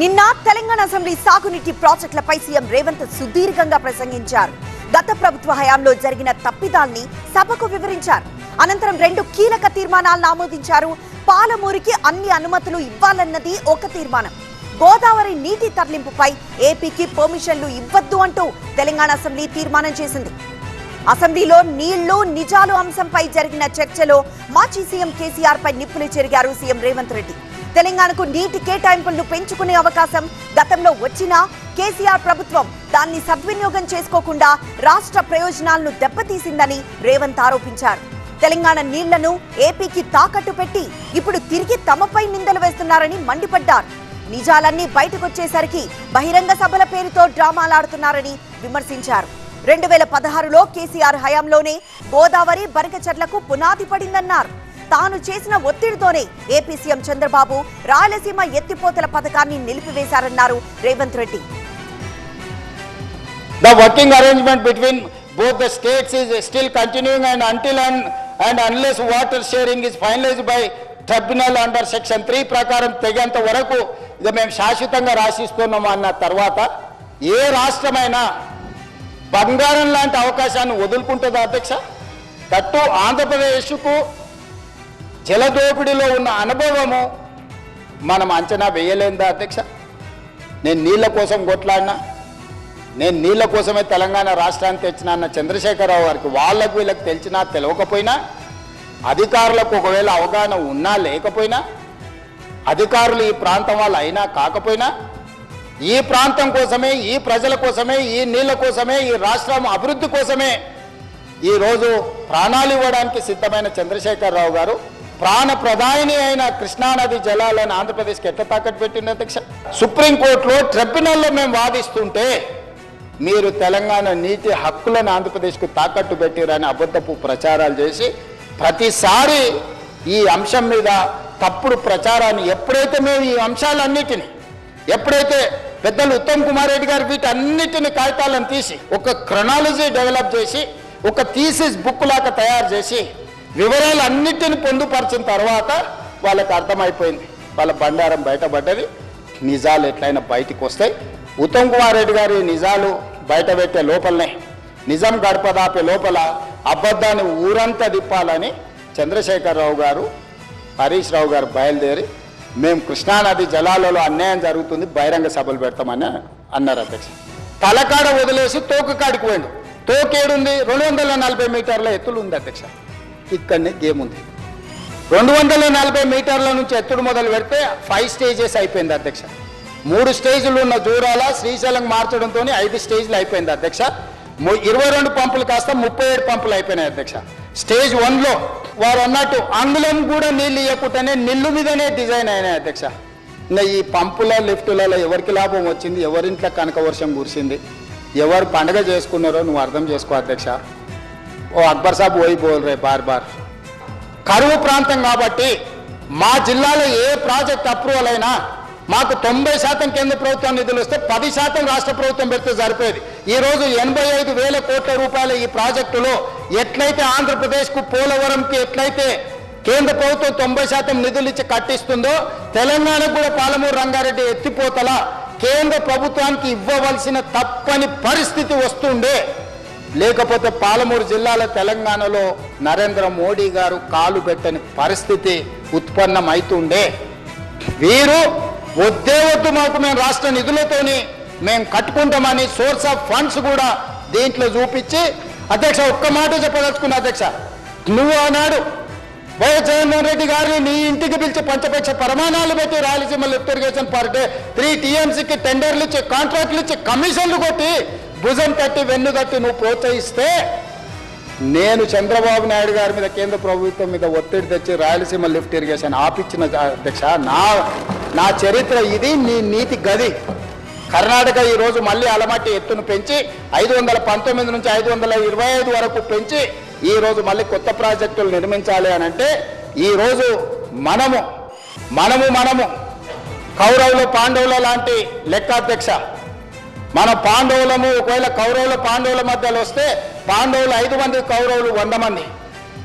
నిన్న తెలంగాణ అసెంబ్లీ సాగునీటి ప్రాజెక్టులపై సీఎం రేవంత్ సుదీర్ఘంగా ప్రసంగించారు. గత ప్రభుత్వ హయాంలో జరిగిన తప్పిదాల్ని సభకు వివరించారు. అనంతరం రెండు కీలక తీర్మానాలను ఆమోదించారు. పాలమూరికి అన్ని అనుమతులు ఇవ్వాలన్నది ఒక తీర్మానం. గోదావరి నీటి తరలింపుపై ఏపీకి పర్మిషన్లు ఇవ్వద్దు అంటూ తెలంగాణ అసెంబ్లీ తీర్మానం చేసింది. అసెంబ్లీలో నీళ్ళు నిజాలు అంశంపై జరిగిన చర్చలో మాజీ సీఎం కేసీఆర్ పై నిప్పులు చెరిగారు సీఎం రేవంత్ రెడ్డి. తెలంగాణకు నీటి కేటాయింపులను పెంచుకునే అవకాశం గతంలో వచ్చినా కేసీఆర్ ప్రభుత్వం దాన్ని సద్వినియోగం చేసుకోకుండా రాష్ట్ర ప్రయోజనాలను దెబ్బతీసిందని రేవంత్ ఆరోపించారు. తెలంగాణ నీళ్ళను ఏపీకి తాకట్టు పెట్టి ఇప్పుడు తిరిగి తమపై నిందలు వేస్తున్నారని మండిపడ్డారు. నిజాలన్నీ బయటకొచ్చేసరికి బహిరంగ సభల పేరుతో డ్రామాలాడుతున్నారని విమర్శించారు. రెండు వేల పదహారులో కేసీఆర్ హయాంలోనే గోదావరి బరకచెర్లకు పునాది పడిందన్నారు. తాను చేసిన ఒత్తిడితోనే ఏపీ సీఎం చంద్రబాబు రాయలసీమ ఎత్తిపోతల పథకాన్ని నిలిపివేశారన్నారు Revanth Reddy. The working arrangement between both the states is still continuing and until and, and unless water sharing is finalized by tribunal under section three ప్రకారం తెగేంత వరకు ఇది మేము శాశ్వతంగా రాసిస్తున్నాము అన్న తర్వాత ఏ రాష్ట్రమైనా బంగారం లాంటి అవకాశాన్ని వదులుకుంటుందా అధ్యక్ష? తట్టు ఆంధ్రప్రదేశ్కు జలదోపిడిలో ఉన్న అనుభవము మనం అంచనా వేయలేందా అధ్యక్ష? నేను నీళ్ళ కోసం కొట్లాడినా? నేను నీళ్ళ కోసమే తెలంగాణ రాష్ట్రాన్ని తెచ్చిన అన్న చంద్రశేఖరరావు గారికి వాళ్ళకు వీళ్ళకి తెలిసినా తెలియకపోయినా అధికారులకు ఒకవేళ అవగాహన ఉన్నా లేకపోయినా అధికారులు ఈ ప్రాంతం వాళ్ళు అయినా కాకపోయినా ఈ ప్రాంతం కోసమే ఈ ప్రజల కోసమే ఈ నీళ్ళ కోసమే ఈ రాష్ట్రం అభివృద్ధి కోసమే ఈరోజు ప్రాణాలు ఇవ్వడానికి సిద్ధమైన చంద్రశేఖరరావు గారు ప్రాణ ప్రధాని అయిన కృష్ణానది జలాలను ఆంధ్రప్రదేశ్కి ఎట్లా తాకట్టు పెట్టింది అధ్యక్ష సుప్రీంకోర్టులో ట్రిబ్యునల్లో మేము వాదిస్తుంటే మీరు తెలంగాణ నీటి హక్కులను ఆంధ్రప్రదేశ్కు తాకట్టు పెట్టిరని అబద్ధపు ప్రచారాలు చేసి ప్రతిసారి ఈ అంశం మీద తప్పుడు ప్రచారాన్ని ఎప్పుడైతే మేము ఈ అంశాలన్నిటిని ఎప్పుడైతే పెద్దలు ఉత్తమ్ కుమార్ రెడ్డి గారు వీటన్నిటిని కాగితాలను తీసి ఒక క్రొనాలజీ డెవలప్ చేసి ఒక థీసిస్ బుక్ లాగా తయారు చేసి వివరాలు అన్నిటిని పొందుపరిచిన తర్వాత వాళ్ళకి అర్థమైపోయింది. వాళ్ళ బండారం బయటపడ్డది. నిజాలు ఎట్లయినా బయటికి వస్తాయి. ఉత్తమ్ కుమార్ రెడ్డి గారి నిజాలు బయట పెట్టే లోపలనే. నిజం గడపదాపే లోపల అబద్ధాన్ని ఊరంతా తిప్పాలని చంద్రశేఖరరావు గారు హరీష్ రావు గారు బయలుదేరి మేము కృష్ణానది జలాలలో అన్యాయం జరుగుతుంది బహిరంగ సభలు పెడతామని అన్నారు అధ్యక్ష. తలకాడ వదిలేసి తోకకాడికి పోయిండు. తోకేడుంది రెండు వందల నలభై మీటర్ల ఎత్తులు ఉంది అధ్యక్ష. ఇక్కడనే గేమ్ ఉంది. రెండు వందల నలభై మీటర్ల నుంచి ఎత్తుడు మొదలు పెడితే ఫైవ్ స్టేజెస్ అయిపోయింది అధ్యక్ష. మూడు స్టేజ్లు ఉన్న దూరాల శ్రీశైలం మార్చడంతో ఐదు స్టేజ్లు అయిపోయింది అధ్యక్ష. ఇరవై రెండు పంపులు కాస్త ముప్పై ఏడు పంపులు అయిపోయినాయి అధ్యక్ష. స్టేజ్ వన్లో వారు అన్నట్టు అందులో కూడా నీళ్ళు ఇవ్వకుండానే నిల్లు మీదనే డిజైన్ అయినాయి అధ్యక్ష. ఇంకా ఈ పంపుల లిఫ్టులలో ఎవరికి లాభం వచ్చింది? ఎవరింట్లో కనక వర్షం కురిసింది? ఎవరు పండగ చేసుకున్నారో నువ్వు అర్థం చేసుకో అధ్యక్ష. ఓ అక్బర్ సాబ్ పోయి బోల్ రే బార్ బార్. కరువు ప్రాంతం కాబట్టి మా జిల్లాలో ఏ ప్రాజెక్ట్ అప్రూవల్ అయినా మాకు తొంభై శాతం కేంద్ర ప్రభుత్వం నిధులు వస్తే పది శాతం రాష్ట్ర ప్రభుత్వం పెడితే సరిపోయేది. ఈ రోజు ఎనభై ఐదు వేల కోట్ల రూపాయల ఈ ప్రాజెక్టులో ఎట్లయితే ఆంధ్రప్రదేశ్కు పోలవరంకి ఎట్లయితే కేంద్ర ప్రభుత్వం తొంభై శాతం నిధులు ఇచ్చి కట్టిస్తుందో తెలంగాణకు కూడా పాలమూరు రంగారెడ్డి ఎత్తిపోతల కేంద్ర ప్రభుత్వానికి ఇవ్వవలసిన తప్పని పరిస్థితి వస్తుండే లేకపోతే పాలమూరు జిల్లాల తెలంగాణలో నరేంద్ర మోడీ గారు కాలు పెట్టని పరిస్థితి ఉత్పన్నమైతుండే. వీరు వద్దే వద్దు మాకు మేము రాష్ట్ర నిధులతోని మేము కట్టుకుంటామని సోర్స్ ఆఫ్ ఫండ్స్ కూడా దీంట్లో చూపించి అధ్యక్ష ఒక్క మాట చెప్పదలుచుకున్నా అధ్యక్ష నువ్వు ఆనాడు వైఎస్ జగన్మోహన్ రెడ్డి గారిని నీ ఇంటికి పిలిచి పంచపక్ష ప్రమాణాలు పెట్టి Rayalaseema lift irrigation per day three టీఎంసీకి టెండర్లు ఇచ్చి కాంట్రాక్ట్లు ఇచ్చి కమిషన్లు కొట్టి భుజం తట్టి వెన్ను తట్టి నువ్వు ప్రోత్సహిస్తే నేను చంద్రబాబు నాయుడు గారి మీద కేంద్ర ప్రభుత్వం మీద ఒత్తిడి తెచ్చి రాయలసీమ లిఫ్ట్ ఇరిగేషన్ ఆపిచ్చిన అధ్యక్ష నా నా చరిత్ర ఇది నీ నీతి గది. కర్ణాటక ఈరోజు మళ్ళీ అలమట్టి ఎత్తును పెంచి ఐదు వందల పంతొమ్మిది నుంచి ఐదు వందల ఇరవై ఐదు వరకు పెంచి ఈ రోజు మళ్ళీ కొత్త ప్రాజెక్టులు నిర్మించాలి అని అంటే ఈరోజు మనము మనము మనము కౌరవులు పాండవుల లాంటి లెక్కాధ్యక్ష మన పాండవులము ఒకవేళ కౌరవుల పాండవుల మధ్యలో వస్తే పాండవులు ఐదు మంది కౌరవులు వంద మంది.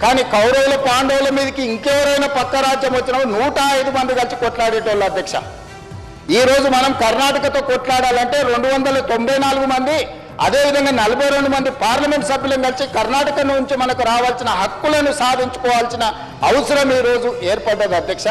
కానీ కౌరవుల పాండవుల మీదకి ఇంకెవరైనా పక్క రాజ్యం వచ్చినప్పుడు నూట ఐదు మంది కలిసి కొట్లాడేటోళ్ళు అధ్యక్ష. ఈ రోజు మనం కర్ణాటకతో కొట్లాడాలంటే రెండు వందల తొంభై నాలుగు మంది అదేవిధంగా నలభై రెండు మంది పార్లమెంట్ సభ్యులను కలిసి కర్ణాటక నుంచి మనకు రావాల్సిన హక్కులను సాధించుకోవాల్సిన అవసరం ఈ రోజు ఏర్పడ్డది అధ్యక్ష.